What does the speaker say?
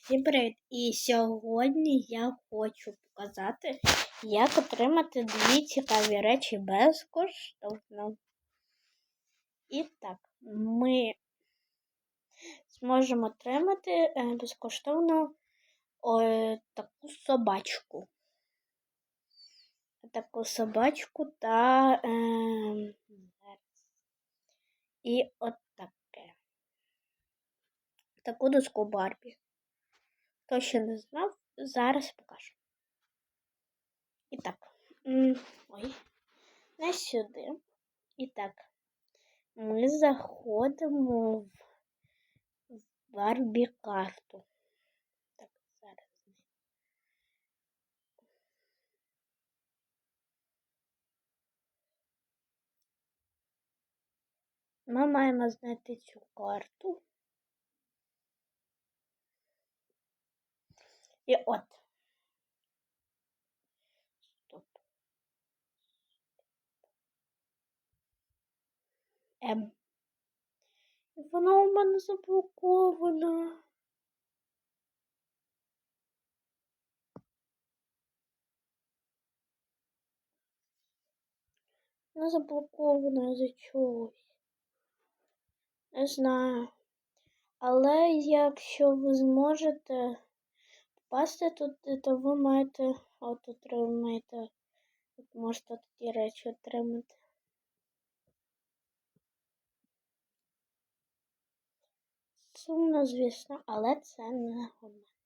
Всім привіт! І сьогодні я хочу показати, як отримати дві цікаві речі безкоштовно. І так, ми зможемо отримати е, безкоштовно таку собачку. Таку собачку та е, і от таке. Таку доску Барбі. Хто ще не знав, зараз покажу. І так, ой, не сюди. І так, ми заходимо в Барбі карту. Так, зараз. Ми маємо знайти цю карту. І от. Стоп. М. І Вона у мене заблокована. Вона заблокована за чогось. Не знаю. Але якщо ви зможете попасти тут, то ви маєте от отримаєте, можете такі речі отримати. Сумно, звісно, але це не головне.